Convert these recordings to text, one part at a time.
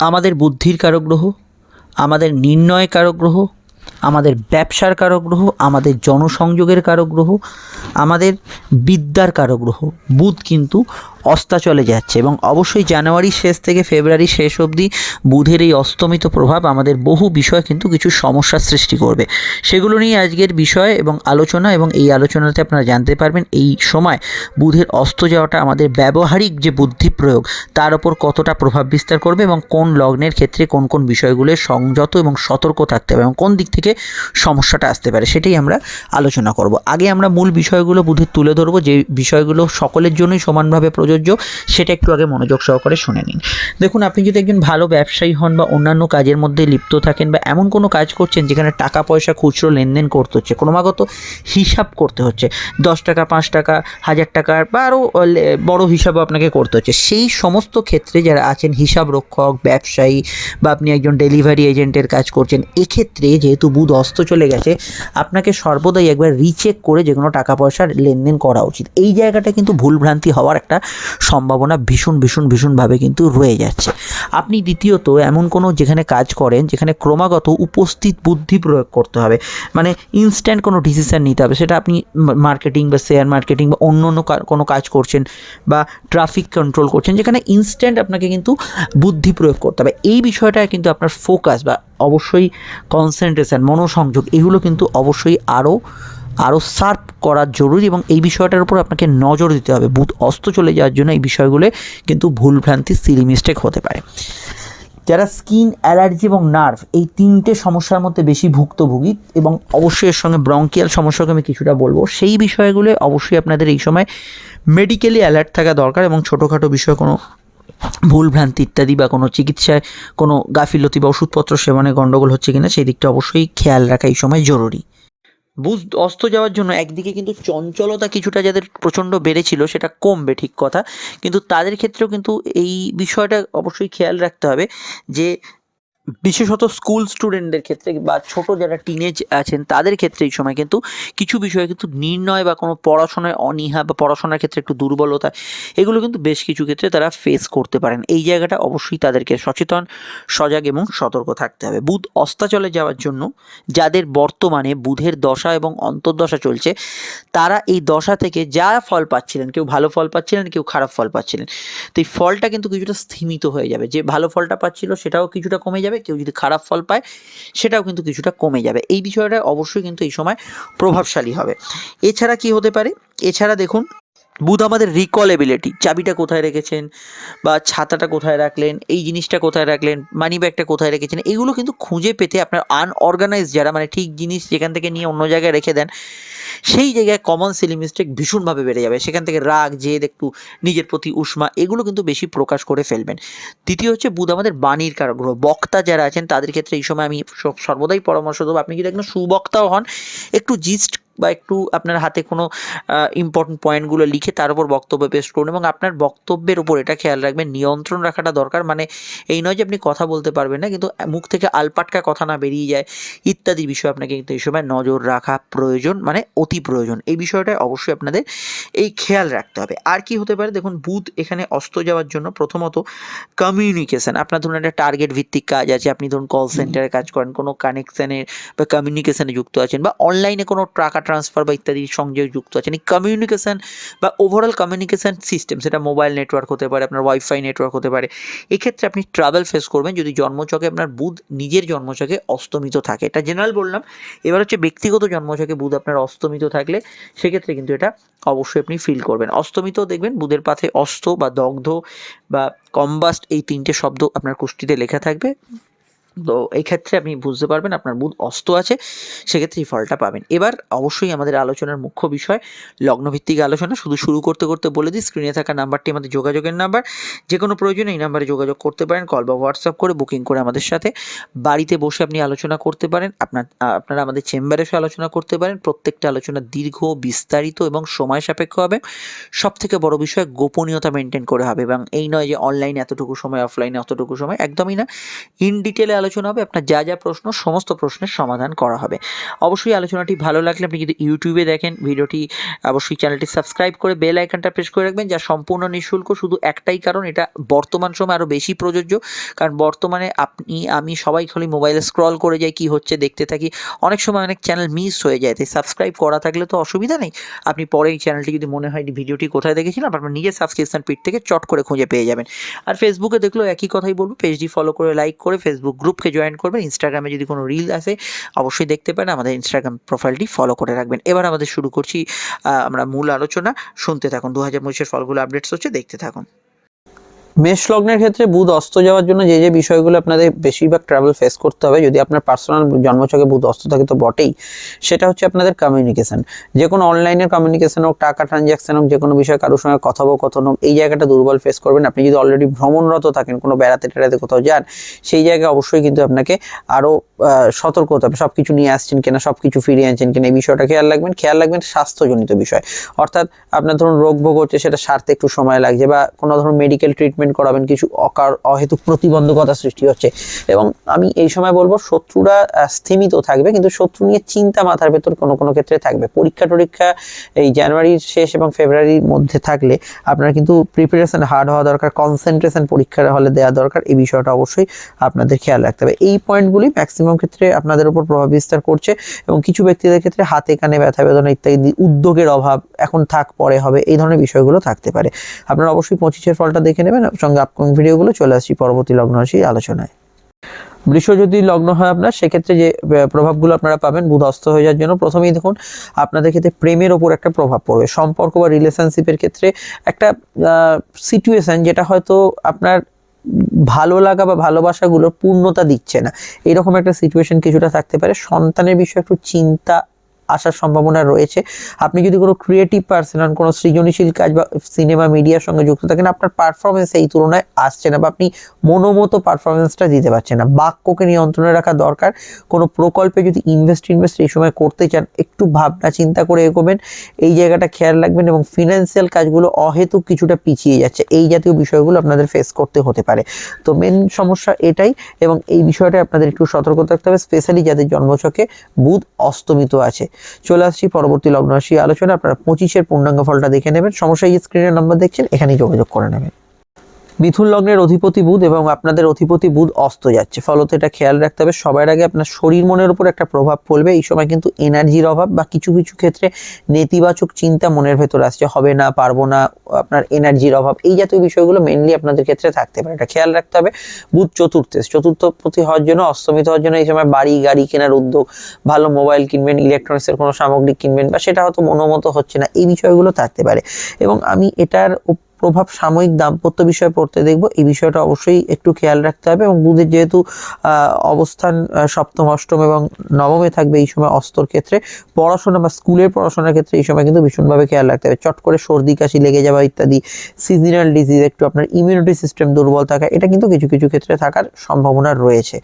আমাদের বুদ্ধির কারক গ্রহ আমাদের নির্ণয় কারক গ্রহ আমাদের ব্যবসার কারক গ্রহ আমাদের জনসংযোগের কারক গ্রহ আমাদের বিদ্যার কারক গ্রহ বুধ কিন্তু অস্তাচলে যাচ্ছে এবং অবশ্যই জানুয়ারির শেষ থেকে ফেব্রুয়ারি শেষ অবধি বুধের এই অস্তমিত প্রভাব আমাদের বহু বিষয় কিন্তু কিছু সমস্যার সৃষ্টি করবে। সেগুলো নিয়ে আজকের বিষয় এবং আলোচনা এবং এই আলোচনাতে আপনারা জানতে পারবেন এই সময় বুধের অস্ত যাওয়াটা আমাদের ব্যবহারিক যে বুদ্ধি প্রয়োগ, তার ওপর কতটা প্রভাব বিস্তার করবে এবং কোন লগ্নের ক্ষেত্রে কোন কোন বিষয়গুলো সংযত এবং সতর্ক থাকতে হবে এবং কোন দিক থেকে সমস্যাটা আসতে পারে সেটাই আমরা আলোচনা করব। আগে আমরা মূল বিষয়গুলো বুধের তুলে ধরবো, যে বিষয়গুলো সকলের জন্যই সমানভাবে প্রযোজ্য, সেটা একটু আগে মনোযোগ সহকারে শুনে নিন। দেখুন, আপনি যদি একজন ভালো ব্যবসায়ী হন বা অন্যান্য কাজের মধ্যে লিপ্ত থাকেন বা এমন কোনো কাজ করছেন যেখানে টাকা পয়সা খুচরো লেনদেন করতে হচ্ছে, ক্রমাগত হিসাব করতে হচ্ছে, দশ টাকা, পাঁচ টাকা, হাজার টাকার বা আরও বড় হিসাবও আপনাকে করতে হচ্ছে, সেই সমস্ত ক্ষেত্রে যারা আছেন হিসাব রক্ষক ব্যবসায়ী বা আপনি একজন ডেলিভারি এজেন্টের কাজ করছেন, এক্ষেত্রে যেহেতু বুধ অস্ত চলে গেছে, আপনাকে সর্বদাই একবার রিচেক করে যে কোনো টাকা পয়সার লেনদেন করা উচিত। এই জায়গাটা কিন্তু ভুলভ্রান্তি হওয়ার একটা সম্ভাবনা ভীষণ ভীষণ, ভীষণভাবে কিন্তু রয়ে যাচ্ছে। আপনি দ্বিতীয়ত এমন কোনো যেখানে কাজ করেন, যেখানে ক্রমাগত উপস্থিত বুদ্ধি প্রয়োগ করতে হবে। মানে ইনস্ট্যান্ট কোনো ডিসিশান নিতে হবে। সেটা আপনি মার্কেটিং বা শেয়ার মার্কেটিং বা অন্য অন্য কোনো কাজ করছেন বা ট্রাফিক কন্ট্রোল করছেন, যেখানে ইনস্ট্যান্ট আপনাকে কিন্তু বুদ্ধি প্রয়োগ করতে হবে। এই বিষয়টা কিন্তু আপনার ফোকাস বা অবশ্যই কনসেন্ট্রেশন মনোসংযোগ, এগুলো কিন্তু অবশ্যই আরও আরও শার্প করা জরুরি এবং এই বিষয়টার উপর আপনাকে নজর দিতে হবে। বুধ অস্ত চলে যাওয়ার জন্য এই বিষয়গুলো কিন্তু ভুলভ্রান্তি সিলি মিস্টেক হতে পারে। যারা স্কিন অ্যালার্জি এবং নার্ভ এই তিনটে সমস্যার মধ্যে বেশি ভুক্তভোগী এবং অবশ্যই এর সঙ্গে ব্রঙ্কিয়াল সমস্যাকে আমি কিছুটা বলব, সেই বিষয়গুলো অবশ্যই আপনাদের এই সময় মেডিকেলি অ্যালার্ট থাকা দরকার এবং ছোটোখাটো বিষয় কোনো ভুলভ্রান্তি ইত্যাদি বা কোনো চিকিৎসায় কোনো গাফিলতি বা ওষুধপত্র সেবনে গণ্ডগোল হচ্ছে কিনা সেই দিকটা অবশ্যই খেয়াল রাখা এই সময় জরুরি। বুঝ, অস্ত যাওয়ার জন্য একদিকে কিন্তু চঞ্চলতা কিছুটা যাদের প্রচণ্ড বেড়েছিল সেটা কমবে ঠিক কথা। কিন্তু তাদের ক্ষেত্রেও কিন্তু এই বিষয়টা অবশ্যই খেয়াল রাখতে হবে যে বিশেষত স্কুল স্টুডেন্টদের ক্ষেত্রে বা ছোট যারা টিনেজ আছেন, তাদের ক্ষেত্রে এই সময় কিন্তু কিছু বিষয়ে কিন্তু নির্ণয় বা কোনো পড়াশোনায় অনীহা বা পড়াশোনার ক্ষেত্রে একটু দুর্বলতা, এগুলো কিন্তু বেশ কিছু ক্ষেত্রে তারা ফেস করতে পারেন। এই জায়গাটা অবশ্যই তাদেরকে সচেতন, সজাগ এবং সতর্ক থাকতে হবে। বুধ অস্তাচলে যাওয়ার জন্য যাদের বর্তমানে বুধের দশা এবং অন্তর্দশা চলছে, তারা এই দশা থেকে যা ফল পাচ্ছিলেন, কেউ ভালো ফল পাচ্ছিলেন, কেউ খারাপ ফল পাচ্ছিলেন, তো এই ফলটা কিন্তু কিছুটা স্থিমিত হয়ে যাবে। যে ভালো ফলটা পাচ্ছিল, সেটাও কিছুটা কমে যাবে। কেউ যদি খারাপ ফল পায়, সেটাও কিন্তু কিছুটা কমে যাবে। এই বিষয়টা অবশ্যই কিন্তু এই সময় প্রভাবশালী হবে। এছাড়া কি হতে পারে? এছাড়া দেখুন, বুধ আমাদের রিকল এবিলিটি চাবিটা কোথায় রেখেছেন বা ছাতাটা কোথায় রাখলেন, এই জিনিসটা কোথায় রাখলেন মানি ব্যাগটা কোথায় রেখেছেন, এগুলো কিন্তু খুঁজে পেতে আপনার আনঅর্গানাইজ যারা মানে ঠিক জিনিস যেখান থেকে নিয়ে অন্য জায়গায় রেখে দেন সেই জায়গায় কমন সিলি মিস্টেক ভীষণভাবে বেড়ে যাবে। সেখান থেকে রাগ, জেদ, একটু নিজের প্রতি উষ্মা, এগুলো কিন্তু বেশি প্রকাশ করে ফেলবেন। তৃতীয় হচ্ছে বুধ আমাদের বাণীর কারক গ্রহ বক্তা যারা আছেন, তাদের ক্ষেত্রে এই সময় আমি সর্বদাই পরামর্শ দেবো। আপনি যদি একজন সুবক্তাও হন, একটু জিস্ট বা একটু আপনার হাতে কোনো ইম্পর্টেন্ট পয়েন্টগুলো লিখে তার উপর বক্তব্য পেশ করুন এবং আপনার বক্তব্যের উপর এটা খেয়াল রাখবেন নিয়ন্ত্রণ রাখাটা দরকার। মানে এই নয় যে আপনি কথা বলতে পারবেন না কিন্তু মুখ থেকে আলপাটকা কথা না বেরিয়ে যায় ইত্যাদি বিষয় আপনাকে কিন্তু এই সময় নজর রাখা প্রয়োজন মানে অতি প্রয়োজন। এই বিষয়টা অবশ্যই আপনাদের এই খেয়াল রাখতে হবে। আর কি হতে পারে? দেখুন বুধ এখানে অস্ত যাওয়ার জন্য প্রথমত কমিউনিকেশান আপনার ধরুন একটা টার্গেট ভিত্তিক কাজ আছে আপনি ধরুন কল সেন্টারে কাজ করেন কোনো কানেকশানের বা কমিউনিকেশানে যুক্ত আছেন বা অনলাইনে কোনো টাকা ট্রান্সফার বা ইত্যাদির সঙ্গে যুক্ত আছেন। এই কমিউনিকেশান বা ওভারঅল কমিউনিকেশান সিস্টেম সেটা মোবাইল নেটওয়ার্ক হতে পারে, আপনার ওয়াইফাই নেটওয়ার্ক হতে পারে, এক্ষেত্রে আপনি ট্রাভেল ফেস করবেন। যদি জন্মচকে আপনার বুধ নিজের জন্মচকে অস্তমিত থাকে, এটা জেনারেল বললাম। এবার হচ্ছে ব্যক্তিগত জন্মচকে বুধ আপনার অস্তমিত থাকলে, সেক্ষেত্রে কিন্তু এটা অবশ্যই আপনি ফিল করবেন। অস্তমিত দেখবেন, বুধের পাথে অস্ত বা দগ্ধ বা কম্বাস্ট এই তিনটে শব্দ আপনার কুষ্টিতে লেখা থাকবে। তো এই ক্ষেত্রে আপনি বুঝতে পারবেন আপনার বুধ অস্ত আছে, সেক্ষেত্রে এই ফলটা পাবেন। এবার অবশ্যই আমাদের আলোচনার মুখ্য বিষয়, লগ্নভিত্তিক আলোচনা। শুধু শুরু করতে করতে বলে দিই স্ক্রিনে থাকা নাম্বারটি, আমাদের যোগাযোগের নাম্বার। যে কোনো প্রয়োজনে এই নাম্বারে যোগাযোগ করতে পারেন। কল বা হোয়াটসঅ্যাপ করে বুকিং করে আমাদের সাথে। বাড়িতে বসে আপনি আলোচনা করতে পারেন। আপনার, আপনারা আমাদের চেম্বারে এসে আলোচনা করতে পারেন। প্রত্যেকটা আলোচনা দীর্ঘ, বিস্তারিত এবং সময় সাপেক্ষ হবে। সব থেকে বড় বিষয়, গোপনীয়তা মেনটেন করে হবে। এবং এই নয় যে অনলাইনে এতটুকু সময় অফলাইনে অতটুকু সময়, একদমই না। ইন ডিটেলে আলোচনা আলোচনা হবে, আপনার যা যা প্রশ্ন, সমস্ত প্রশ্নের সমাধান করা হবে। অবশ্যই আলোচনাটি ভালো লাগলে আপনি যদি ইউটিউবে দেখেন, ভিডিওটি অবশ্যই চ্যানেলটি সাবস্ক্রাইব করে বেল আইকনটা প্রেস করে রাখবেন, যা সম্পূর্ণ নিঃশুল্ক, শুধু একটাই কারণ, এটা বর্তমান সময় আরও বেশি প্রযোজ্য। কারণ বর্তমানে আপনি, আমি সবাই খালি মোবাইলে স্ক্রল করে যাই, কি হচ্ছে দেখতে থাকি। অনেক সময় অনেক চ্যানেল মিস হয়ে যায়, তাই সাবস্ক্রাইব করা থাকলে তো অসুবিধা নেই। আপনি পরে এই চ্যানেলটি যদি মনে হয় ভিডিওটি কোথায় দেখেছিলাম, আপনার নিজের সাবস্ক্রিপশন পিট থেকে চট করে খুঁজে পেয়ে যাবেন। আর ফেসবুকে দেখলেও একই কথাই বলব পেজটি ফলো করে লাইক করে ফেসবুক গ্রুপকে জয়েন করবেন ইনস্টাগ্রামে যদি কোনো রিল আসে, অবশ্যই দেখতে পারেন, আমাদের ইনস্টাগ্রাম প্রোফাইলটি ফলো করে রাখবেন। এবার আমাদের শুরু করছি আমরা মূল আলোচনা। শুনতে থাকুন, দু হাজার পঁচিশের ফলগুলো আপডেটস হচ্ছে, দেখতে থাকুন। মেষ লগ্নের ক্ষেত্রে বুধ অস্ত যাওয়ার জন্য যে যে বিষয়গুলো আপনাদের বেশিরভাগ ট্রাভেল ফেস করতে হবে, যদি আপনার পার্সোনাল জন্মছকে বুধ অস্ত থাকে তো বটেই, সেটা হচ্ছে আপনাদের কমিউনিকেশন যে কোনো অনলাইনের কমিউনিকেশন হোক, টাকা ট্রানজ্যাকশন হোক, যে কোনো বিষয়ে কারোর সঙ্গে কথোপকথন হোক, এই জায়গাটা দুর্বল ফেস করবেন। আপনি যদি অলরেডি ভ্রমণরত থাকেন, কোনো বেড়াতে টেড়াতে কোথাও যান, সেই জায়গায় অবশ্যই কিন্তু আপনাকে আরও সতর্ক হতে হবে। সব কিছু নিয়ে আসছেন কিনা সব কিছু ফিরিয়ে আনছেন কিনা, এই বিষয়টা খেয়াল রাখবেন। খেয়াল রাখবেন স্বাস্থ্যজনিত বিষয়। অর্থাৎ আপনার ধরুন রোগ ভোগ হচ্ছে, সেটা সারতে একটু সময় লাগছে বা কোনো ধরুন মেডিকেল ট্রিটমেন্ট করাবেন, কিছু অকার, অহেতুক প্রতিবন্ধকতা সৃষ্টি হচ্ছে। এবং আমি এই সময় বলব, শত্রুরা স্থিমিত থাকবে, কিন্তু শত্রু নিয়ে চিন্তা মাথার ভেতর কোনো কোনো ক্ষেত্রে থাকবে। পরীক্ষা টরীক্ষা এই জানুয়ারির শেষ এবং ফেব্রুয়ারির মধ্যে থাকলে আপনার কিন্তু প্রিপারেশন হার্ড হওয়া দরকার কনসেন্ট্রেশন পরীক্ষার হলে দেওয়া দরকার। এই বিষয়টা অবশ্যই আপনাদের খেয়াল রাখতে হবে। এই পয়েন্টগুলি ম্যাক্সিমাম ক্ষেত্রে আপনাদের উপর প্রভাব বিস্তার করছে এবং কিছু ব্যক্তিদের ক্ষেত্রে হাতে কানে ব্যথা বেদনা ইত্যাদি উদ্যোগের অভাব এখন থাক, পরে হবে, এই ধরনের বিষয়গুলো থাকতে পারে। আপনারা অবশ্যই পঁচিশের ফলটা দেখে নেবেন। সঙ্গে আপকামিং ভিডিওগুলো চলে আসছি পরবর্তী লগ্ন রাশি আলোচনায়। বৃষ যদি লগ্ন হয় আপনার, সেক্ষেত্রে যে প্রভাবগুলো আপনারা পাবেন, বুধ অস্ত হয়ে যাওয়ার জন্য প্রথমেই দেখুন, আপনাদের ক্ষেত্রে প্রেমের ওপর একটা প্রভাব পড়বে। সম্পর্ক বা রিলেশনশিপের ক্ষেত্রে একটা সিচুয়েশন যেটা হয়তো আপনার ভালো লাগা বা ভালোবাসাগুলোর পূর্ণতা দিচ্ছে না। এরকম একটা সিচুয়েশন কিছুটা থাকতে পারে। সন্তানের বিষয়ে একটু চিন্তা আসার সম্ভাবনা রয়েছে। আপনি যদি কোনো ক্রিয়েটিভ পার্সন হন, কোনো সৃজনশীল কাজ বা সিনেমা মিডিয়ার সঙ্গে যুক্ত থাকেন, আপনার পারফরমেন্স এই তুলনায় আসছে না বা আপনি মনোমতো পারফরমেন্সটা দিতে পারছেন না। বাক্যকে নিয়ন্ত্রণে রাখা দরকার। কোনো প্রকল্পে যদি ইনভেস্ট ইনভেস্ট এই সময় করতে চান, একটু ভাবনা চিন্তা করে এগোবেন। এই জায়গাটা খেয়াল রাখবেন এবং ফিনান্সিয়াল কাজগুলো অহেতুক কিছুটা পিছিয়ে যাচ্ছে। এই জাতীয় বিষয়গুলো আপনাদের ফেস করতে হতে পারে। তো মেন সমস্যা এটাই এবং এই বিষয়টা আপনাদের একটু সতর্ক থাকতে হবে স্পেশালি যাদের জন্মছকে বুধ অস্তমিত আছে। চলে আসছি পরবর্তী লগ্ন রাশি আলোচনা আপনারা পঁচিশের পূর্ণাঙ্গ ফলটা দেখে নেবেন। সমস্যা এই স্ক্রিনের নাম্বার দেখছেন, এখানেই যোগাযোগ করে নেবেন। মিথুন লগ্নের অধিপতি বুধ এবং আপনাদের অধিপতি বুধ অস্ত যাচ্ছে। ফলত এটা খেয়াল রাখতে হবে, সবার আগে আপনার শরীর মনের উপর একটা প্রভাব পড়বে এই সময় কিন্তু এনার্জির অভাব বা কিছু কিছু ক্ষেত্রে নেতিবাচক চিন্তা মনের ভেতর আসছে। হবে না, পারব না আপনার এনার্জির অভাব। এই জাতীয় বিষয়গুলো মেনলি আপনাদের ক্ষেত্রে থাকতে পারে। এটা খেয়াল রাখতে হবে বুধ চতুর্থে। চতুর্থ প্রতি হওয়ার জন্য অস্তমিত হওয়ার জন্য এই সময় বাড়ি, গাড়ি কেনার উদ্যোগ, ভালো মোবাইল কিনবেন ইলেকট্রনিক্সের কোনো সামগ্রী কিনবেন বা সেটা হয়তো মনোমতো হচ্ছে না। এই বিষয়গুলো থাকতে পারে। এবং আমি এটার প্রভাব সাময়িক দাম্পত্য বিষয়ে পড়তে দেখব। এই বিষয়টা অবশ্যই একটু খেয়াল রাখতে হবে এবং বুধের যেহেতু অবস্থান সপ্তম, অষ্টম এবং নবমে থাকবে এই সময় অস্তর ক্ষেত্রে। পড়াশোনা বা স্কুলের পড়াশোনার ক্ষেত্রে এই সময় কিন্তু ভীষণভাবে খেয়াল রাখতে হবে। চট করে সর্দি, কাশি লেগে যাওয়া ইত্যাদি সিজনাল ডিজিজ একটু আপনার ইমিউনিটি সিস্টেম দুর্বল থাকা, এটা কিন্তু কিছু কিছু ক্ষেত্রে থাকার সম্ভাবনা রয়েছে।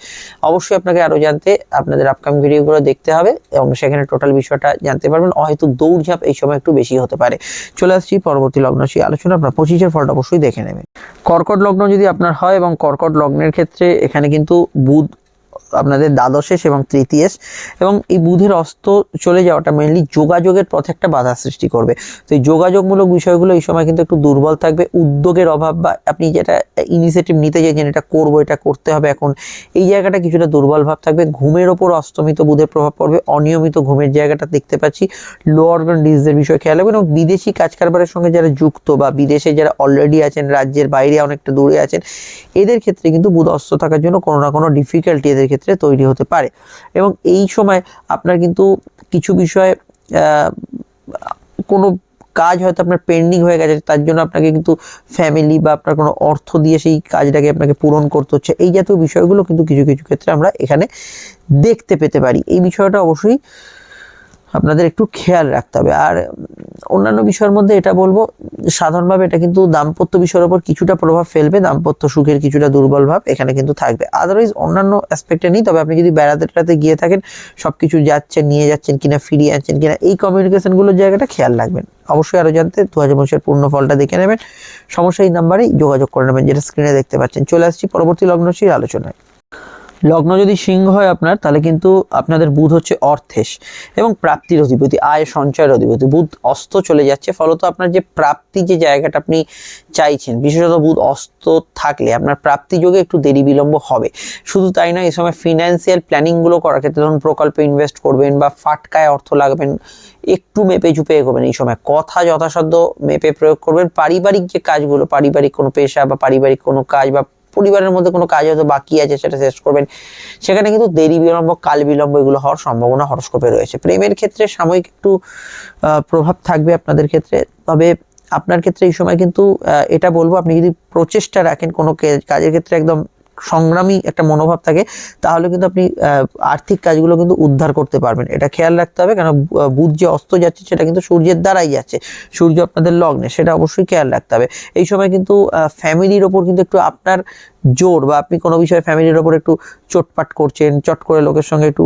অবশ্যই আপনাকে আরও জানতে, আপনাদের আপকামিং ভিডিওগুলো দেখতে হবে এবং সেখানে টোটাল বিষয়টা জানতে পারবেন। অহেতুক দৌড়ঝাঁপ এই সময় একটু বেশি হতে পারে। চলে আসছি পরবর্তী লগ্ন সেই আলোচনা। আপনার পঁচিশের ফলটা অবশ্যই দেখে নেবেন। কর্কট লগ্ন যদি আপনার হয় এবং কর্কট লগ্নের ক্ষেত্রে এখানে কিন্তু বুধ আপনাদের দ্বাদশেষ এবং তৃতীয়েশ এবং এই বুধের অস্ত চলে যাওয়াটা মেনলি যোগাযোগের পথে একটা বাধা সৃষ্টি করবে। তো এই যোগাযোগমূলক বিষয়গুলো এই সময় কিন্তু একটু দুর্বল থাকবে। উদ্যোগের অভাব বা আপনি যেটা ইনিশিয়েটিভ নিতে চাইছেন, এটা করব, এটা করতে হবে এখন, এই জায়গাটা কিছুটা দুর্বল ভাব থাকবে। ঘুমের ওপর অস্তমিত বুধের প্রভাব পড়বে। অনিয়মিত ঘুমের জায়গাটা দেখতে পাচ্ছি। লো অর্গান ডিজিজের বিষয়ে খেয়াল রাখবেন এবং বিদেশি কাজ কারবারের সঙ্গে যারা যুক্ত বা বিদেশে যারা অলরেডি আছেন, রাজ্যের বাইরে অনেকটা দূরে আছেন, এদের ক্ষেত্রে কিন্তু বুধ অস্ত থাকার জন্য কোনো না কোনো ডিফিকাল্টি এদের ক্ষেত্রে তৈরি হতে পারে। এবং এই সময় আপনার কিন্তু কিছু বিষয়ে কোনো কাজ হয়তো আপনার পেন্ডিং হয়ে গেছে, তার জন্য আপনাকে কিন্তু ফ্যামিলি বা আপনার কোনো অর্থ দিয়ে সেই কাজটাকে আপনাকে পূরণ করতে হচ্ছে। এই জাতীয় বিষয়গুলো কিন্তু কিছু কিছু ক্ষেত্রে আমরা এখানে দেখতে পেতে পারি। এই বিষয়টা অবশ্যই আপনাদের একটু খেয়াল রাখতে হবে। আর অন্যান্য বিষয়ের মধ্যে এটা বলব, সাধারণভাবে এটা কিন্তু দাম্পত্য বিষয়ের উপর কিছুটা প্রভাব ফেলবে, দাম্পত্য সুখের কিছুটা দুর্বল ভাব এখানে কিন্তু থাকবে। আদারওয়াইজ অন্যান্য অ্যাসপেক্টে নেই, তবে আপনি যদি বেড়াতে গিয়ে থাকেন সব কিছু যাচ্ছেন, নিয়ে যাচ্ছেন কিনা, ফিরিয়ে আনছেন কিনা, এই কমিউনিকেশনগুলোর জায়গাটা খেয়াল রাখবেন। অবশ্যই আরও জানতে দু হাজার পূর্ণ ফলটা দেখে নেবেন। সমস্যা এই নাম্বারেই যোগাযোগ করে নেবেন, যেটা স্ক্রিনে দেখতে পাচ্ছেন। চলে আসছি পরবর্তী লগ্নশীর আলোচনায়। লগ্ন যদি সিংহ হয় আপনার, তাহলে কিন্তু আপনাদের বুধ হচ্ছে অর্থেশ এবং প্রাপ্তির অধিপতি, আয় সঞ্চয়ের অধিপতি। বুধ অস্ত চলে যাচ্ছে, ফলত আপনার যে প্রাপ্তি যে জায়গাটা আপনি চাইছেন, বিশেষত বুধ অস্ত থাকলে আপনার প্রাপ্তি যোগে একটু দেরি বিলম্ব হবে। শুধু তাই নয় এই সময় ফিনান্সিয়াল প্ল্যানিংগুলো করার ক্ষেত্রে ধরুন প্রকল্পে ইনভেস্ট করবেন বা ফাটকায় অর্থ লাগবেন, একটু মেপে চুপে এগোবেন এই সময়। কথা যথাসাধ্য মেপে প্রয়োগ করবেন। পারিবারিক যে কাজগুলো, পারিবারিক কোনো পেশা বা পারিবারিক কোনো কাজ বা পরিবারের মধ্যে কোনো কাজ হয়তো বাকি আছে, সেটা শেষ করবেন। সেখানে কিন্তু দেরি বিলম্ব, কাল বিলম্ব এগুলো হওয়ার সম্ভাবনা হরস্কোপে রয়েছে। প্রেমের ক্ষেত্রে সাময়িক একটু প্রভাব থাকবে আপনাদের ক্ষেত্রে। তবে আপনার ক্ষেত্রে এই সময় কিন্তু এটা বলব, আপনি যদি প্রচেষ্টা রাখেন কোনো কাজের ক্ষেত্রে একদম সংগ্রামী একটা মনোভাব থাকে, তাহলে কিন্তু আপনি আর্থিক কাজগুলো কিন্তু উদ্ধার করতে পারবেন। এটা খেয়াল রাখতে হবে, কেন বুধ যে অস্ত যাচ্ছে, সেটা কিন্তু সূর্যের দ্বারাই যাচ্ছে। সূর্য আপনাদের লগ্নে, সেটা অবশ্যই খেয়াল রাখতে হবে। এই সময় কিন্তু ফ্যামিলির ওপর কিন্তু একটু আপনার জোর বা আপনি কোনো বিষয়ে ফ্যামিলির ওপর একটু চটপাট করছেন, চট করে লোকের সঙ্গে একটু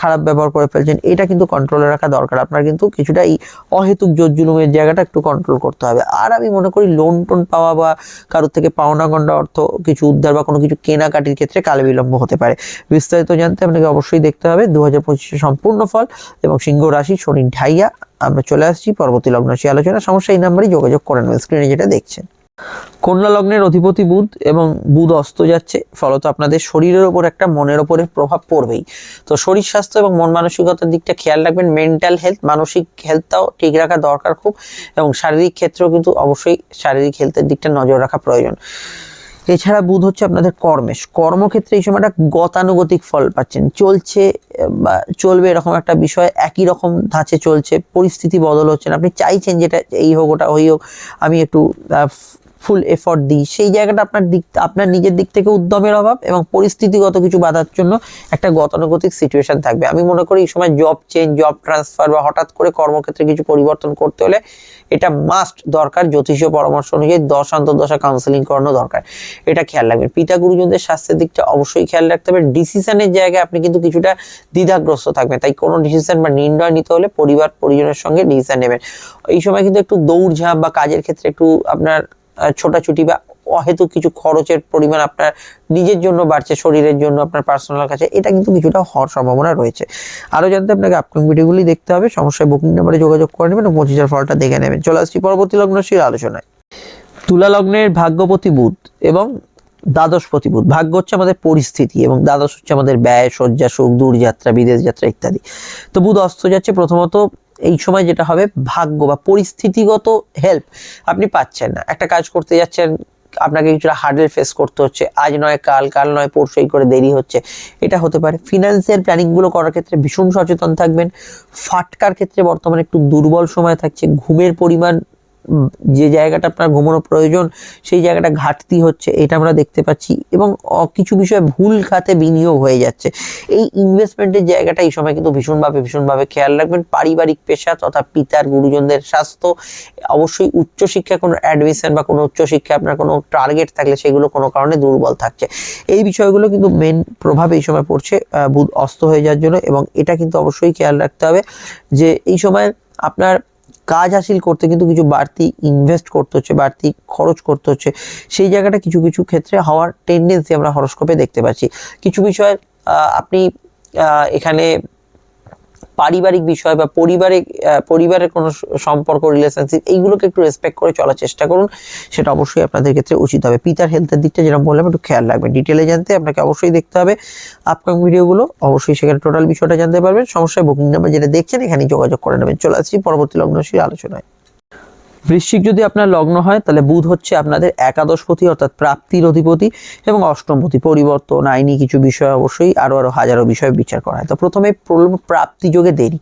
খারাপ ব্যবহার করে ফেলছেন, এটা কিন্তু কন্ট্রোলে রাখা দরকার। আপনার কিন্তু কিছুটা এই অহেতুক জোর জুলুমের জায়গাটা একটু কন্ট্রোল করতে হবে। আর আমি মনে করি লোন টোন পাওয়া বা কারোর থেকে পাওনা গন্ডা অর্থ কিছু উদ্ধার বা কোনো কিছু কেনাকাটির ক্ষেত্রে কাল বিলম্ব হতে পারে। বিস্তারিত জানতে আপনাকে অবশ্যই দেখতে হবে দু হাজার সম্পূর্ণ ফল এবং সিংহ রাশি শনি ঢাইয়া। আমরা চলে আসছি পরবর্তী লগ্ন আলোচনা। সমস্যা এই নাম্বারেই যোগাযোগ করে নেবেন। স্ক্রিনে যেটা দেখছেন। কন্যা লগ্নের অধিপতি বুধ এবং বুধ অস্ত যাচ্ছে, ফলত আপনাদের শরীরের ওপর একটা মনের ওপরে প্রভাব পড়বেই। তো শরীর স্বাস্থ্য এবং মন মানসিকতার দিকটা খেয়াল রাখবেন মেন্টাল হেলথ মানসিক হেলথটাও ঠিক রাখা দরকার খুব, এবং শারীরিক ক্ষেত্রেও কিন্তু অবশ্যই শারীরিক হেলথের দিকটা নজর রাখা প্রয়োজন। এছাড়া বুধ হচ্ছে আপনাদের কর্মেশ। কর্মক্ষেত্রে এই সময়টা গতানুগতিক ফল পাচ্ছেন। চলছে, বা চলবে এরকম একটা বিষয়, একই রকম ধাঁচে চলছে, পরিস্থিতি বদল হচ্ছে না। আপনি চাইছেন যেটা, এই হোক ওটা, ওই হোক, আমি একটু ফুল এফর্ট দিই। সেই জায়গাটা আপনার দিক, আপনার নিজের দিক থেকে উদ্যমের অভাব এবং পরিস্থিতিগত কিছু বাধার জন্য একটা গতানুগতিক সিচুয়েশন থাকবে। আমি মনে করি এই সময় জব চেঞ্জ জব ট্রান্সফার বা হঠাৎ করে কর্মক্ষেত্রে কিছু পরিবর্তন করতে হলে এটা মাস্ট দরকার। জ্যোতিষীয় পরামর্শ অনুযায়ী দশ অন্তর্দশা কাউন্সেলিং করানো দরকার। এটা খেয়াল রাখবেন। পিতা গুরুজনদের স্বাস্থ্যের দিকটা অবশ্যই খেয়াল রাখতে হবে। ডিসিশনের জায়গায় আপনি কিন্তু কিছুটা দ্বিধাগ্রস্ত থাকবেন। তাই কোনো ডিসিশন বা নির্ণয় নিতে হলে পরিবার, পরিজনের সঙ্গে ডিসিশন নেবেন। এই সময় কিন্তু একটু দৌড়ঝাঁপ বা কাজের ক্ষেত্রে একটু আপনার ছোটাছুটি বা অহেতুক কিছু খরচের পরিমাণ আপনার নিজের জন্য বাড়ছে, শরীরের জন্য, আপনার পার্সোনাল কাছে, এটা কিন্তু কিছুটা হওয়ার সম্ভাবনা রয়েছে। আরও জানতে আপনাকে আপকামিং ভিডিওগুলি দেখতে হবে। সমস্যায় বুকিং নাম্বারে যোগাযোগ করে নেবেন এবং পঁচিশের ফলটা দেখে নেবেন। চলে আসছি পরবর্তী লগ্নশীল আলোচনায়। তুলা লগ্নের ভাগ্যপতি বুধ এবং দ্বাদশপতি বুধ ভাগ্য হচ্ছে আমাদের পরিস্থিতি এবং দ্বাদশ হচ্ছে আমাদের ব্যয়, শয্যা, সুখ, দূরযাত্রা, বিদেশ যাত্রা ইত্যাদি। তো বুধ অস্ত যাচ্ছে প্রথমত এই সময় যেটা হবে ভাগ্য বা পরিস্থিতিগত হেল্প আপনি পাচ্ছেন না। একটা কাজ করতে যাচ্ছেন, আপনাকে কিছুটা হার্ডেল ফেস করতে হচ্ছে। আজ নয়, কাল কাল নয়, পরশু এই করে দেরি হচ্ছে। এটা হতে পারে। ফিনান্সিয়াল প্ল্যানিংগুলো করার ক্ষেত্রে ভীষণ সচেতন থাকবেন। ফাটকার ক্ষেত্রে বর্তমানে একটু দুর্বল সময় থাকছে। ঘুমের পরিমাণ যে জায়গাটা আপনার ঘুমানো প্রয়োজন, সেই জায়গাটা ঘাটতি হচ্ছে, এটা আমরা দেখতে পাচ্ছি এবং কিছু বিষয়ে ভুল খাতে বিনিয়োগ হয়ে যাচ্ছে। এই ইনভেস্টমেন্টের জায়গাটা এই সময় কিন্তু ভীষণভাবে ভীষণভাবে খেয়াল রাখবেন। পারিবারিক পেশা তথা পিতার, গুরুজনদের স্বাস্থ্য, অবশ্যই উচ্চশিক্ষা, কোনো অ্যাডমিশন বা কোনো উচ্চশিক্ষা আপনার কোনো টার্গেট থাকলে সেগুলো কোনো কারণে দুর্বল থাকছে। এই বিষয়গুলো কিন্তু মেন প্রভাব এই সময় পড়ছে বুধ অস্ত হয়ে যাওয়ার জন্য এবং এটা কিন্তু অবশ্যই খেয়াল রাখতে হবে যে এই সময় আপনার কাজ হাসিল করতে কিন্তু কিছু বাড়তি ইনভেস্ট করতে হচ্ছে, বাড়তি খরচ করতে হচ্ছে। সেই জায়গাটা কিছু কিছু ক্ষেত্রে হওয়ার টেন্ডেন্সি আমরা হরস্কোপে দেখতে পাচ্ছি। কিছু বিষয় আপনি এখানে পারিবারিক বিষয় বা পরিবারে পরিবারের কোনো সম্পর্ক রিলেশনশিপ এইগুলোকে একটু রেসপেক্ট করে চলার চেষ্টা করুন। সেটা অবশ্যই আপনাদের ক্ষেত্রে উচিত হবে। পিতার হেলথের দিকটা যেরকম বললাম, একটু খেয়াল রাখবেন। ডিটেলে জানতে আপনাকে অবশ্যই দেখতে হবে। আপকামিং ভিডিওগুলো অবশ্যই সেখানে টোটাল বিষয়টা জানতে পারবেন। সমস্যায় বুকিং নাম্বার যেটা দেখছেন এখানে যোগাযোগ করে নেবেন। চলে আসছি পরবর্তী লগ্নশীল আলোচনায়। বৃশ্চিক যদি আপনার লগ্ন হয়, তাহলে বুধ হচ্ছে আপনাদের একাদশপতি, অর্থাৎ প্রাপ্তির অধিপতি এবং অষ্টমপতি। পরিবর্তন, আইনি কিছু বিষয় অবশ্যই আরও আরও হাজারো বিষয় বিচার করা হয়। তো প্রথমে প্রাপ্তি যোগে দেরি।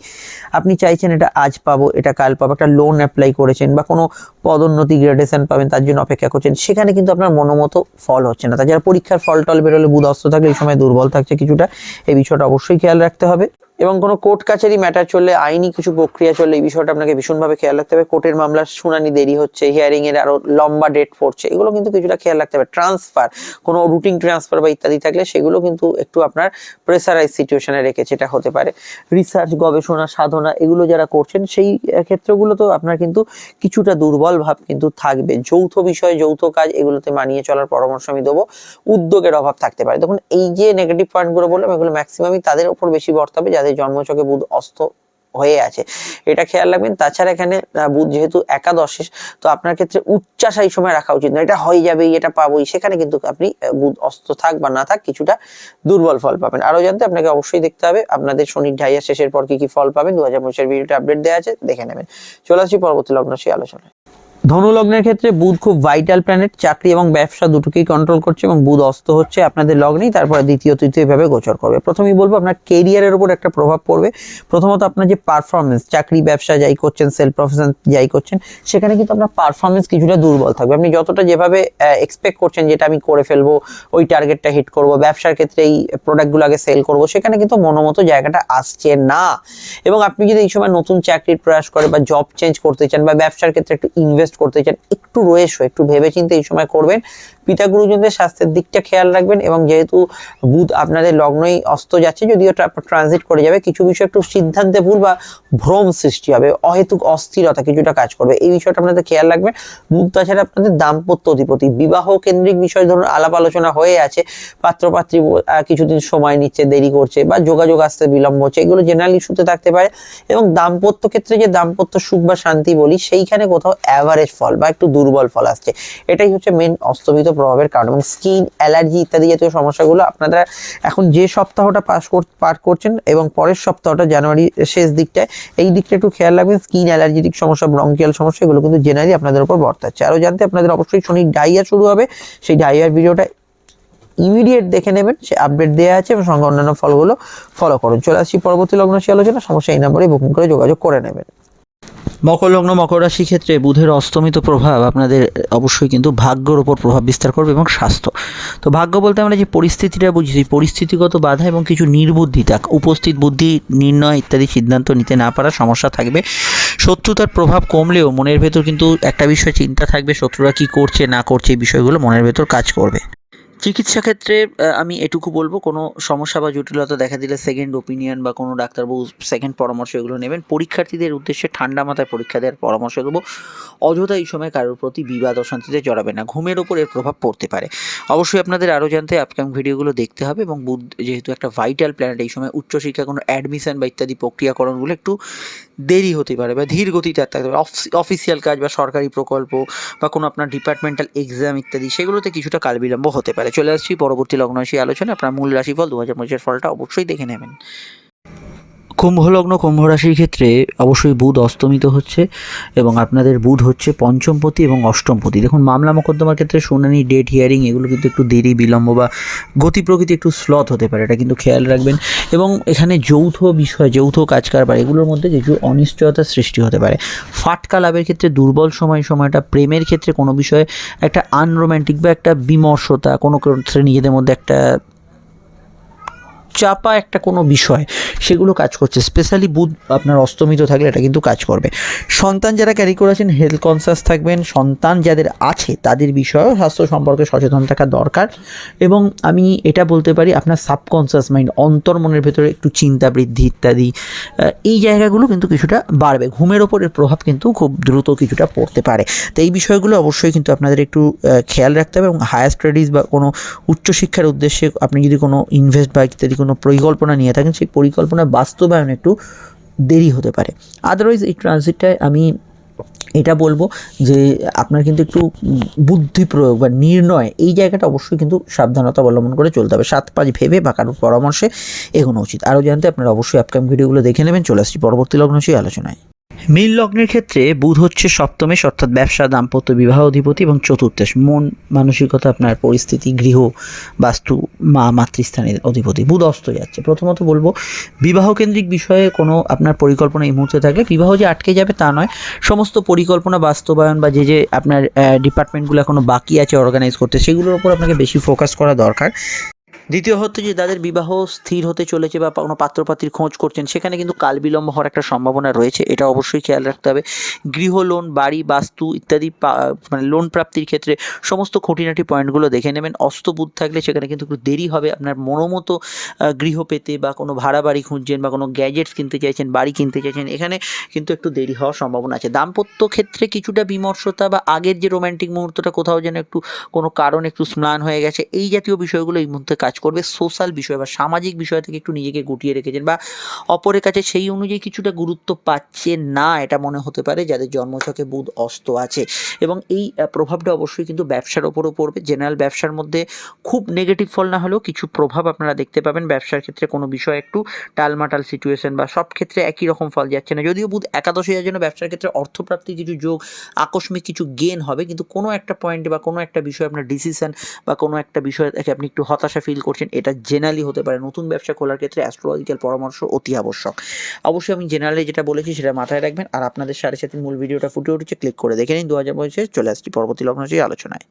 আপনি চাইছেন এটা আজ পাবো, এটা কাল পাবো, একটা লোন অ্যাপ্লাই করেছেন বা কোনো পদোন্নতি গ্রেডেশন পাবেন, তার জন্য অপেক্ষা করছেন, সেখানে কিন্তু আপনার মনোমতো ফল হচ্ছে না। তাছাড়া পরীক্ষার ফল টল বেরোলে, বুধ অস্ত থাকলে, এই সময় দুর্বল থাকছে কিছুটা, এই বিষয়টা অবশ্যই খেয়াল রাখতে হবে। এবং কোনো কোর্ট কাছারি ম্যাটার চললে, আইনি কিছু প্রক্রিয়া চললে এই বিষয়টা আপনাকে ভীষণভাবে খেয়াল রাখতে হবে। কোর্টের মামলার শুনানি দেরি হচ্ছে হিয়ারিং এর আরও লম্বা ডেট পড়ছে, এগুলো কিন্তু কিছুটা খেয়াল রাখতে হবে। ট্রান্সফার কোনো রুটিন ট্রান্সফার বা ইত্যাদি থাকলে সেগুলো কিন্তু একটু আপনার প্রেসারাইজ সিচুয়েশনে রেখেছে এটা হতে পারে। রিসার্চ গবেষণা, সাধনা, এগুলো যারা করছেন, সেই ক্ষেত্রগুলো তো আপনার কিন্তু কিছুটা দুর্বল ভাব কিন্তু থাকবে। যৌথ বিষয়, যৌথ কাজ এগুলোতে মানিয়ে চলার পরামর্শ আমি দেবো। উদ্যোগের অভাব থাকতে পারে। দেখুন, এই যে নেগেটিভ পয়েন্টগুলো বললাম, এগুলো ম্যাক্সিমামই তাদের উপর বেশি বর্তাবে, যাদের জন্মচকে বুধ অস্ত হয়ে আছে। এটা খেয়াল রাখবেন, তাছাড়া এখানে বুধ যেহেতু একাদশে, তো আপনার ক্ষেত্রে উচ্চাসা এই সময় রাখা উচিত না এটা হয়ে যাবেই, এটা পাবোই। সেখানে কিন্তু আপনি বুধ অস্ত থাক বা না থাক, কিছুটা দুর্বল ফল পাবেন। আরও জানতে আপনাকে অবশ্যই দেখতে হবে, আপনাদের শনির ঢাইয়া শেষের পর কি কি ফল পাবেন। দু হাজার পঁচিশের ভিডিওটা আপডেট দেওয়া আছে, দেখে নেবেন। চলে আসছি পরবর্তী লগ্ন সেই আলোচনায়। ধনু লগ্নের ক্ষেত্রে বুধ খুব ভাইটাল প্ল্যানেট চাকরি এবং ব্যবসা দুটোকেই কন্ট্রোল করছে এবং বুধ অস্ত হচ্ছে আপনাদের লগ্নেই তারপরে দ্বিতীয়, তৃতীয় ভাবে গোচর করবে। প্রথমেই বলব, আপনার কেরিয়ারের উপর একটা প্রভাব পড়বে। প্রথমত আপনার যে পারফরমেন্স চাকরি, ব্যবসা যাই করছেন সেলফ প্রফেশন যাই করছেন, সেখানে কিন্তু আপনার পারফরমেন্স কিছুটা দুর্বল থাকবে। আপনি যতটা যেভাবে এক্সপেক্ট করছেন যেটা আমি করে ফেলব, ওই টার্গেটটা হিট করব, ব্যবসার ক্ষেত্রে এই প্রোডাক্টগুলো আগে সেল করব, সেখানে কিন্তু মনোমতো জায়গাটা আসছে না। এবং আপনি যদি এই সময় নতুন চাকরির প্রয়াস করে বা জব চেঞ্জ করতে চান বা ব্যবসার ক্ষেত্রে একটু ইনভেস্ট করতে চান একটু রয়েছে একটু ভেবেচিন্তে এই সময় করবেন। পিতা গুরুজনদের স্বাস্থ্যের দিকটা খেয়াল রাখবেন এবং যেহেতু বুধ আপনাদের লগ্নই অস্ত যাচ্ছে, যদিও ট্রানজিট করে যাবে, কিছু বিষয় একটু সিদ্ধান্তে ভুল বা ভ্রম সৃষ্টি হবে, অহেতুক অস্থিরতা কিছুটা কাজ করবে, এই বিষয়টা আপনাদের খেয়াল রাখবেন। বুধ তাছাড়া আপনাদের দাম্পত্য অধিপতি, বিবাহ কেন্দ্রিক বিষয় ধরুন, আলাপ আলোচনা হয়ে আছে, পাত্রপাত্রী কিছুদিন সময় নিচ্ছে, দেরি করছে বা যোগাযোগ আসতে বিলম্ব হচ্ছে, এগুলো জেনারেলি ইস্যুতে থাকতে পারে। এবং দাম্পত্য ক্ষেত্রে যে দাম্পত্য সুখ বা শান্তি বলি, সেইখানে কোথাও অ্যাভারেজ ফল বা একটু দুর্বল ফল আসছে, এটাই হচ্ছে মেন অস্তমিত প্রভাবের কারণ এবং স্কিন অ্যালার্জি ইত্যাদি জাতীয় সমস্যাগুলো আপনারা এখন যে সপ্তাহটা পাস পার করছেন এবং পরের সপ্তাহটা জানুয়ারি শেষ দিকটায়, এই দিকটা একটু খেয়াল রাখবেন স্কিন অ্যালার্জিটিক সমস্যা ব্রঙ্কিয়াল সমস্যা, এগুলো কিন্তু জেনারেলি আপনাদের উপর বর্তাচ্ছে। আরও জানতে আপনাদের অবশ্যই শনি ডাইয়া শুরু হবে, সেই ডাইয়ার ভিডিওটা ইমিডিয়েট দেখে নেবেন, সে আপডেট দেওয়া আছে এবং সঙ্গে অন্যান্য ফলগুলো ফলো করুন। চলে আসছি পরবর্তী লগ্ন সে আলোচনা, সমস্যা এই নম্বরে বুকিং করে যোগাযোগ করে নেবেন। মকর লগ্ন মকর রাশি ক্ষেত্রে বুধের অস্তমিত প্রভাব আপনাদের অবশ্যই কিন্তু ভাগ্যর উপর প্রভাব বিস্তার করবে এবং স্বাস্থ্য। তো ভাগ্য বলতে আমরা যে পরিস্থিতিটা বুঝি পরিস্থিতিগত বাধা এবং কিছু নির্বুদ্ধিতা উপস্থিত বুদ্ধি, নির্ণয় ইত্যাদি সিদ্ধান্ত নিতে না পারার সমস্যা থাকবে। শত্রুতার প্রভাব কমলেও মনের ভেতর কিন্তু একটা বিষয় চিন্তা থাকবে, শত্রুরা কি করছে, না করছে এই বিষয়গুলো মনের ভেতর কাজ করবে। চিকিৎসা ক্ষেত্রে আমি এটুকু বলব, কোনো সমস্যা বা জটিলতা দেখা দিলে সেকেন্ড ওপিনিয়ন বা কোনো ডাক্তারবাবু সেকেন্ড পরামর্শ এগুলো নেবেন। পরীক্ষার্থীদের উদ্দেশ্যে ঠান্ডা মাথায় পরীক্ষা দেওয়ার পরামর্শ দেবো। অযথা এই সময় কারোর প্রতি বিবাদ অশান্তিতে জড়াবে না। ঘুমের ওপর এর প্রভাব পড়তে পারে। অবশ্যই আপনাদের আরও জানতে আপকামিং ভিডিওগুলো দেখতে হবে এবং যেহেতু একটা ভাইটাল প্ল্যানেট এই সময় উচ্চশিক্ষা কোনো অ্যাডমিশন বা ইত্যাদি প্রক্রিয়াকরণগুলো একটু দেরি হতে পারে বা ধীর গতিতে থাকতে পারে। অফিসিয়াল কাজ বা সরকারি প্রকল্প বা কোনো আপনার ডিপার্টমেন্টাল এক্সাম ইত্যাদি, সেগুলোতে কিছুটা কাল বিলম্ব হতে পারে। চলে আসছি। পরবর্তী লগ্ন রাশি আলোচনা আপনার মূল রাশিফল, দু হাজার পঁচিশের ফলটা অবশ্যই দেখে নেবেন। কুম্ভ লগ্ন কুম্ভ রাশির ক্ষেত্রে অবশ্যই বুধ অস্তমিত হচ্ছে এবং আপনাদের বুধ হচ্ছে পঞ্চমপতি এবং অষ্টমপতি। দেখুন, মামলা মোকদ্দমার ক্ষেত্রে শুনানি ডেট হিয়ারিং এগুলো কিন্তু একটু দেরি, বিলম্ব বা গতি প্রকৃতি একটু স্লথ হতে পারে, এটা কিন্তু খেয়াল রাখবেন। এবং এখানে যৌথ বিষয়, যৌথ কাজ কারবার এগুলোর মধ্যে কিছু অনিশ্চয়তার সৃষ্টি হতে পারে। ফাটকা লাভের ক্ষেত্রে দুর্বল সময়, সময়টা প্রেমের ক্ষেত্রে কোনো বিষয়ে একটা আনরোম্যান্টিক বা একটা বিমর্ষতা কোনো ক্ষেত্রে নিজেদের মধ্যে একটা চাপা একটা কোনো বিষয়, সেগুলো কাজ করছে। স্পেশালি বুধ আপনার অস্তমিত থাকলে এটা কিন্তু কাজ করবে। সন্তান যারা ক্যারি করেছেন হেলথ কনসাস থাকবেন। সন্তান যাদের আছে, তাদের বিষয়েও স্বাস্থ্য সম্পর্কে সচেতন থাকা দরকার। এবং আমি এটা বলতে পারি, আপনার সাবকনসাস মাইন্ড অন্তর মনের ভেতরে একটু চিন্তা বৃদ্ধি ইত্যাদি এই জায়গাগুলো কিন্তু কিছুটা বাড়বে। ঘুমের ওপর এর প্রভাব কিন্তু খুব দ্রুত কিছুটা পড়তে পারে। তো এই বিষয়গুলো অবশ্যই কিন্তু আপনাদের একটু খেয়াল রাখতে হবে এবং হায়ার স্টাডিজ বা কোনো উচ্চশিক্ষার উদ্দেশ্যে আপনি যদি কোনো ইনভেস্ট বা ইত্যাদি কোনো পরিকল্পনা নিয়ে থাকেন, সেই পরিকল্পনা বাস্তবায়ন একটু দেরি হতে পারে। আদারওয়াইজ এই ট্রানজিটটায় আমি এটা বলব যে, আপনার কিন্তু একটু বুদ্ধি প্রয়োগ বা নির্ণয় এই জায়গাটা অবশ্যই কিন্তু সাবধানতা অবলম্বন করে চলতে হবে। সাত পাঁচ ভেবে বা কারোর পরামর্শে এগোনো উচিত। আরও জানতে আপনারা অবশ্যই আপকাম ভিডিওগুলো দেখে নেবেন। চলে আসছি পরবর্তী লগ্ন সেই আলোচনায়। মীন লগ্নের ক্ষেত্রে বুধ হচ্ছে সপ্তমেশ, অর্থাৎ ব্যবসা দাম্পত্য বিবাহ অধিপতি এবং চতুর্থেশ মন মানসিকতা, আপনার পরিস্থিতি, গৃহ, বাস্তু, মা, মাতৃস্থানের অধিপতি। বুধ অস্ত যাচ্ছে। প্রথমত বলব বিবাহ কেন্দ্রিক বিষয়ে কোনো আপনার পরিকল্পনা এই মুহূর্তে থাকলে, বিবাহ যে আটকে যাবে তা নয়। সমস্ত পরিকল্পনা, বাস্তবায়ন বা যে যে আপনার ডিপার্টমেন্টগুলো এখনও বাকি আছে অর্গানাইজ করতে, সেগুলোর উপর আপনাকে বেশি ফোকাস করা দরকার। দ্বিতীয় হচ্ছে যে যাদের বিবাহ স্থির হতে চলেছে বা কোনো পাত্রপাত্রীর খোঁজ করছেন, সেখানে কিন্তু কাল বিলম্ব হওয়ার একটা সম্ভাবনা রয়েছে। এটা অবশ্যই খেয়াল রাখতে হবে। গৃহ লোন, বাড়ি, বাস্তু ইত্যাদি মানে লোন প্রাপ্তির ক্ষেত্রে সমস্ত খুঁটিনাটি পয়েন্টগুলো দেখে নেবেন। অস্তবুধ থাকলে সেখানে কিন্তু একটু দেরি হবে। আপনার মনোমতো গৃহ পেতে বা কোনো ভাড়া বাড়ি খুঁজছেন বা কোনো গ্যাজেটস কিনতে চাইছেন, বাড়ি কিনতে চাইছেন, এখানে কিন্তু একটু দেরি হওয়ার সম্ভাবনা আছে। দাম্পত্য ক্ষেত্রে কিছুটা বিমর্ষতা বা আগের যে রোম্যান্টিক মুহূর্তটা কোথাও যেন একটু কোনো কারণ একটু স্নান হয়ে গেছে, এই জাতীয় বিষয়গুলো এই মুহূর্তে কাজ করবে সোশ্যাল বিষয় বা সামাজিক বিষয় থেকে একটু নিজেকে গুটিয়ে রেখেছেন বা অপরের কাছে সেই অনুযায়ী কিছুটা গুরুত্ব পাচ্ছে না, এটা মনে হতে পারে যাদের জন্মছকে বুধ অস্ত আছে। এবং এই প্রভাবটা অবশ্যই কিন্তু ব্যবসার ওপরও পড়বে। জেনারেল ব্যবসার মধ্যে খুব নেগেটিভ ফল না হলেও কিছু প্রভাব আপনারা দেখতে পাবেন। ব্যবসার ক্ষেত্রে কোনো বিষয় একটু টালমাটাল সিচুয়েশন বা সব ক্ষেত্রে একই রকম ফল যাচ্ছে না। যদিও বুধ একাদশী যার জন্য ব্যবসার ক্ষেত্রে অর্থপ্রাপ্তির কিছু যোগ, আকস্মিক কিছু গেন হবে। কিন্তু কোনো একটা পয়েন্টে বা কোনো একটা বিষয়ে আপনার ডিসিশন বা কোনো একটা বিষয় থেকে আপনি একটু হতাশা ফিল করছেন, এটা জেনারেলি হতে পারে। নতুন ব্যবসা খোলার ক্ষেত্রে অ্যাস্ট্রোলজিক্যাল পরামর্শ অতি আবশ্যক। অবশ্যই আমি জেনারেলি যেটা বলেছি সেটা মাথায় রাখবেন। আর আপনাদের সাড়ে সাথে মূল ভিডিওটা ফুটে উঠেছে ক্লিক করে দেখে নিন। দু হাজার পঁচিশে চলে আসছি পরবর্তী লগ্ন আলোচনায়।